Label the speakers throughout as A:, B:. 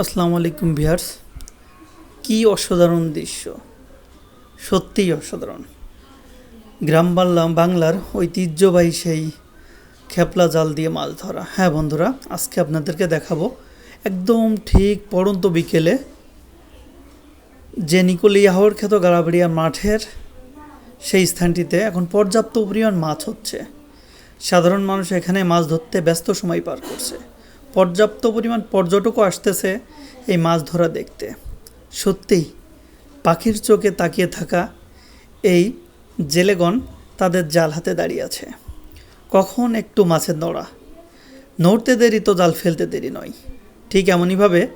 A: আসসালামু আলাইকুম ভিয়ার্স কি অসাধারণ দৃশ্য। সত্যিই অসাধারণ। গ্রাম বাংলা বাংলার ঐতিহ্যবাহী সেই খেপলা জাল দিয়ে মাছ ধরা। হ্যাঁ বন্ধুরা, আজকে আপনাদেরকে দেখাবো একদম ঠিক পড়ন্ত বিকেলে যে নিকলিয়াহর খ্যাত গাড়াবাড়িয়া মাঠের সেই স্থানটিতে এখন পর্যাপ্ত পরিমাণ মাছ হচ্ছে। সাধারণ মানুষ এখানে মাছ ধরতে ব্যস্ত সময় পার করছে। পর্যাপ্ত পরিমাণ পর্যটকও আসতেছে এই মাছ ধরা দেখতে। সত্যিই, পাখির চোখে তাকিয়ে থাকা এই জেলেগণ তাদের জাল হাতে দাঁড়িয়ে আছে। কখন একটু মাছের নড়া? নড়তে দেরি তো জাল ফেলতে দেরি নয়। ঠিক এমনইভাবে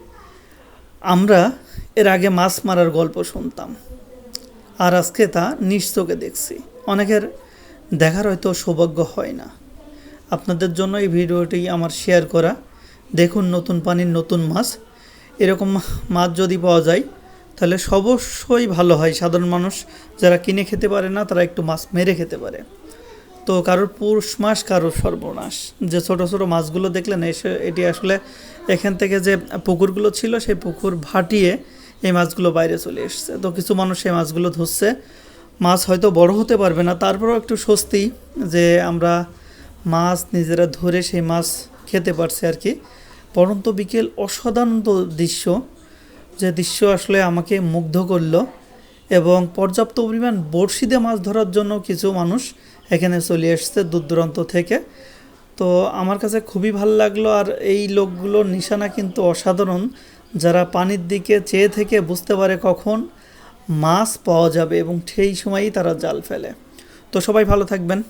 A: আমরা এর আগে মাছ মারার গল্প শুনতাম। আর আজকে তা নিজ চোখে দেখছি। অনেকের দেখার হয়তো সৌভাগ্য হয় না। আপনাদের জন্য এই ভিডিওটি আমার শেয়ার করা দেখুন নতুন পানির নতুন মাছ। এরকম মাছ যদি পাওয়া যায়, তাহলে অবশ্যই ভালো হয়। সাধারণ মানুষ যারা কিনে খেতে পারে না, তারা একটু মাছ মেরে খেতে পারে। তো কারোর পুরুষ মাস কারোর সর্বনাশ। যে ছোট ছোট মাছগুলো দেখলেন, এসে এটি আসলে এখান থেকে যে পুকুরগুলো ছিল, সেই পুকুর ভাটিয়ে এই মাছগুলো বাইরে চলে এসছে। তো কিছু মানুষ এই মাছগুলো ধরছে। মাছ হয়তো বড় হতে পারবে না। তারপরেও একটু স্বস্তি যে আমরা মাছ নিজেরা ধরে সেই মাছ খেতে পারছি আর কি। পরন্ত বিকেল অসাধারণ দৃশ্য, যে দৃশ্য আসলে আমাকে মুগ্ধ করল এবং পর্যাপ্ত পরিমাণ বড়শি দিয়ে মাছ ধরার জন্য কিছু মানুষ এখানে চলে এসছে দূর দূরান্ত থেকে। তো আমার কাছে খুবই ভালো লাগল আর এই লোকগুলোর নিশানা কিন্তু অসাধারণ। যারা পানির দিকে চেয়ে থেকে বুঝতে পারে কখন মাছ পাওয়া যাবে এবং সেই সময়ই তারা জাল ফেলে। তো সবাই ভালো থাকবেন।